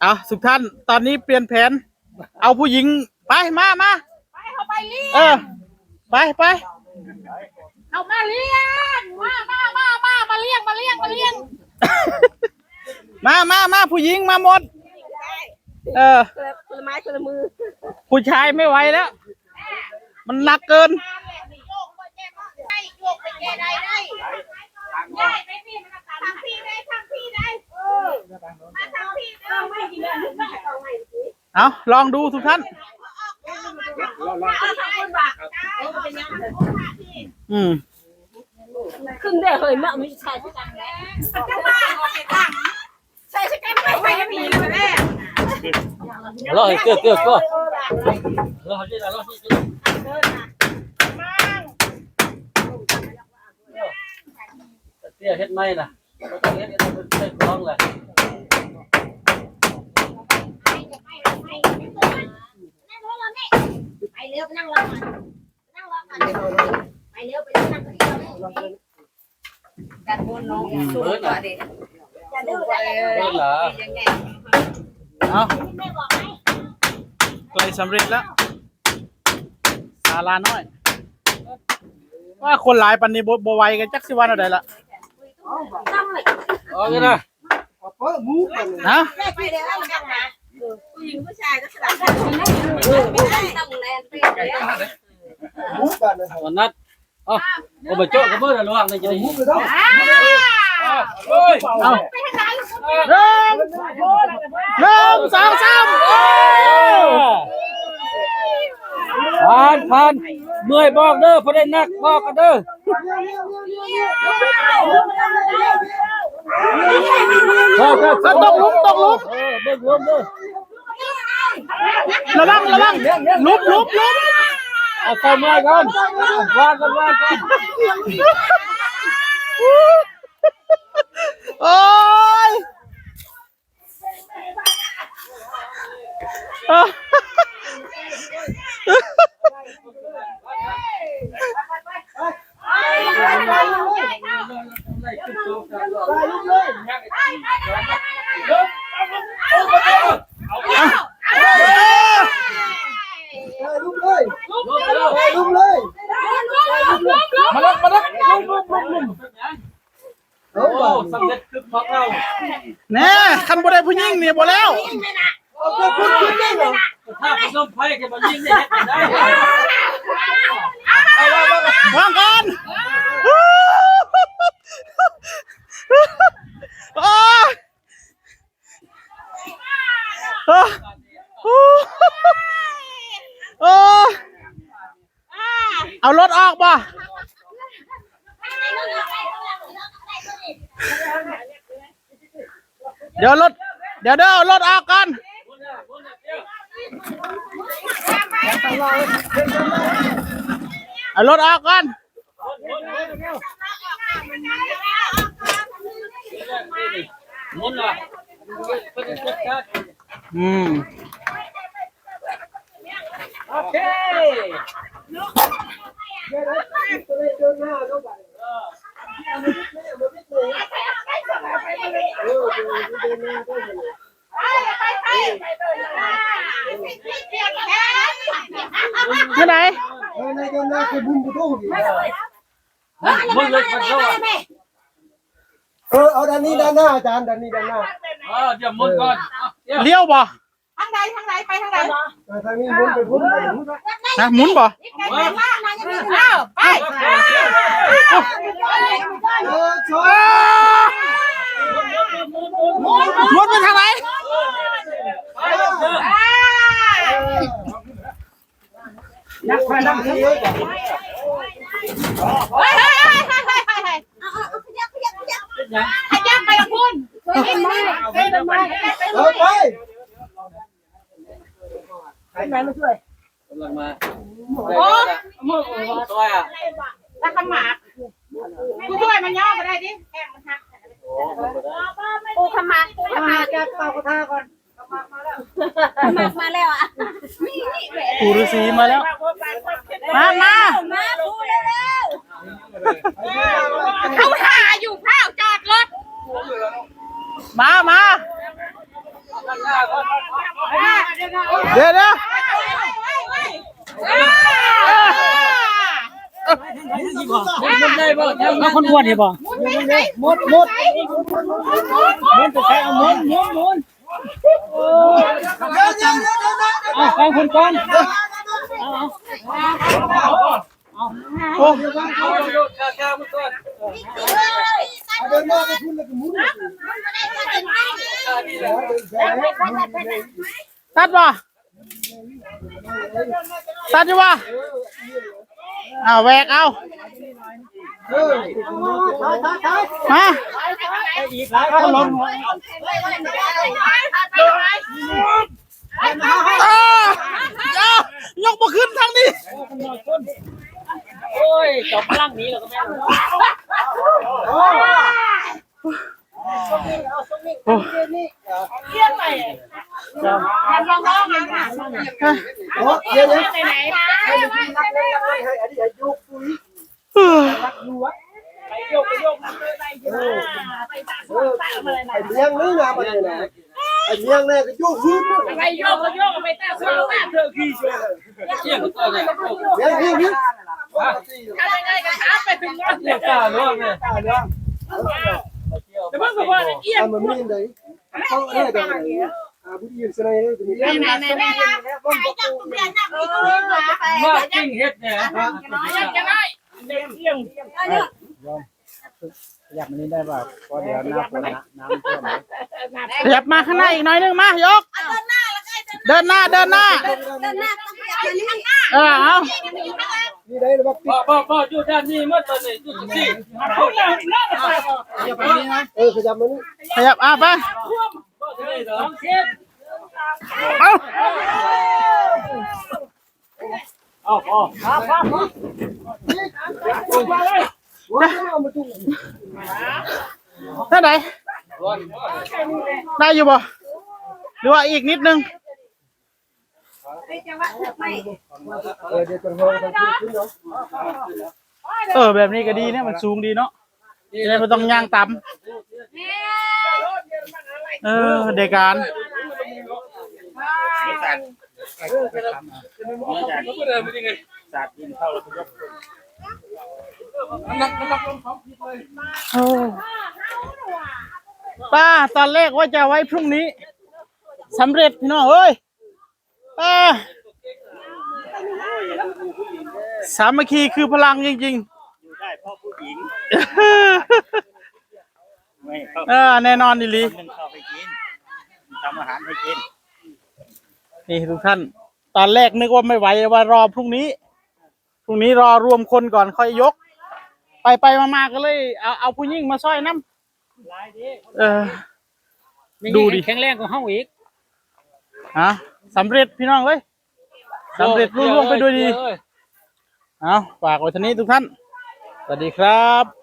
เอาทุกท่านตอนนี้เปลี่ยนแผน เอาผู้หญิงไปมามาไปเขาไปเลี้ยเออไปไปเอามาเลี้ยงมามามามามาเลี้ยงมาเลี้ยงมาเลี้ยงมามามาผู้หญิงมาหมด เออ คนละไม้คนละมือผู้ชายไม่ไหวแล้ว มันหนักเกินโยกไปแก้ได้โยกไปแก้ได้ได้ ได้ไปพี่มันทำพี่ได้ทำพี่ได้เออมาทำพี่ได้ไม่กินเลยไม่เอาไม่เอาลองดูทุกท่านอืมขึ้นได้เฮ้ยมะมีชายที่กันแล้วจะมใช่ใช่กันไม่ไปกันมีเลยแม่รอเกิดเกิดก็รอให้ได้รอให้ไเตี้ยเฮ็ดไม่ล่ะบ่ต้องเฮ็ดเฮ็ดเฮ็ดคล้องล่ะไปเร็วไปนั่งรอก่อนนั่งรอก่อนไปเร็วไปนั่งก่อนการบนน้องเบิดล่ะจะดื้อได้เลยังไงเอาไกใกล้สำเร็จแล้วศาลาน้อย ว่าคนหลายปันนี้บ่บ่ไวกันจักสิวันอะไรละ เอาเลยนะนะแม่ไปเร็วนั่งนะผู้ เมื่อยบอกเด้อพอได้นักบอกกันเด้อพอครับตกลุมตกลุมเออเบิ่งรวมเด้อระวังระวังลุบลุบลุบเอาใส่ม้ก่อนวางกันวางกันโอ้ยอะ ลุกเลยมาลักมาลักโอ้สำเร็จคือของเราแน่คันบ่ได้ผู้หญิงเนี่บ่แล้วถ้าพนมไพ่แกมายิงได้เฮ็ดได้วางก่อนโอ้ยโอ้ยโอ้ยเอารถออกบ่ เดี๋ยวรถเดี๋ยวเดี๋ยวเอารถออกก่อนเอารถออกก่อนมุนล่ะเพิ่นจัดการอืมโอเคที่ไหนมุนเลยมันเข้า อะเออเอาด้านนี้ด้านหน้าอาจารย์ด้านนี้ด้านหน้าเออเดี๋ยวมุนก่อนเดี๋ยวเลี้ยวบ่ทางใดทางใดไปทางใดอ่าทางนี้มุนไปพุ่นไปพุ่นนะหมุนบ่อ้าวไปเออชอ หมุนไปทางไหนนักพนันเยอะจังเฮ้ยเฮ้ยเฮ้ยเฮ้ยเฮ้ยเฮ้ยเป็นหยังขยับไปกับคุณเอาไปเอาไปเออไปกำลังมาโอ้มือตัวอะแล้วขมักกูช่วยมันย่อมาได้ดิแข้ง ปูขมักปูขมักจากเตากระทาก่อนขมักมาแล้วอะปู่ฤาษีมาแล้ว มามามาปูเร็วเขาหาอยู่ข้าวจอดรถ มามาเดี๋ยวเดี๋ยวมันได้บ่ยังเอาคนอ้วนนี่บ่หมดหมด จะใช้เอาหมุนหมุนหมุนเดี๋ยวเดี๋ ยวเดี๋ยวเดี๋ยวเอางนก่อนโอ้เอาโยกข้าวมันก่อนเดินหน้าไปพุ่นแล้วก็หมุนตัดบ่ตัดอยู่บ่อ้าวแหวกเอาเออถอยถอยถอยฮะเอาลงอ้ายกมาขึ้นทางนี้โอ้ยจบพลังนี้แล้วก็แม่โอ้โอ้เดี๋ยวเดี๋ยวให้อันนี้อายุปุ๋ย ไปโยกไปโยก เออไอ้เลี้ยงนี่นะมันเนี่ยนะไอ้เลี้ยงเนี่ยก็ยุ่งพื้นไปโยกก็โยกไปแต่ซื้อมาเธอขี้เชื่อเกี่ยวกับตัวเนี่ยเลี้ยงนี่นี่ทำยังไงก็ถามไปถึงนั่นเกี่ยวกับร่วงเนี่ยแต่เมื่อก่อนเอี้ยอ่ามันมีอะไรเขาเอ้ยกันอ่าผู้ยืนสไลด์จะมีไหนไหนไหนไหนมากิ้งเฮ็ดเนี่ยจะได้เด็กเอี้ยงอยากมันนี้ได้ป่ะเพราะเดี๋ยวน้ำน้ำท่วมขยับมาข้างหน้าอีกหน่อยนึงมายก เดินหน้าเดินหน้า เออเอานี่ได้หรือว่าพ่อพ่อพ่ออยู่ด้านนี้เมื่อตอนนี้จุดสี่พูดแล้วน่าจะไปเออขยับมานี่ขยับอะไปพ่อจะได้เหรอเฮ็ดเอาเอาพ่อว้าวเอามา จุ่มท่าไหนได้อยู่บ่หรือว่าอีกนิดนึงเออแบบนี้ก็ดีเนี่ยมันสูงดีเนาะจะได้ไม่ต้องย่างต่ำเออเด็กการ โอ้ป้าตอนแรกว่าจะไว้พรุ่งนี้สำเร็จพี่น้องเอ้ยป้าสามัคคีคือพลังจริงๆได้เพราะผู้หญิงไม่เขาเออแน่นอนดิลีนึ่งข้าวให้กินทำอาหารให้กินนี่ทุกท่าน ตอนแรกนึกว่าไม่ไหวว่ารอพรุ่งนี้ พรุ่งนี้รอรวมคนก่อนค่อยยก ไปไปมามาก็เลย เอาเอาผู้หญิงมาซอยน้ำเออดูดิ แข็งแรงกว่าเฮาอีกฮะสำเร็จพี่น้องเอ้ยสำเร็จรุ่งเร่วงไปด้วยดีเอาฝากไว้เท่านี้ทุกท่าน สวัสดีครับ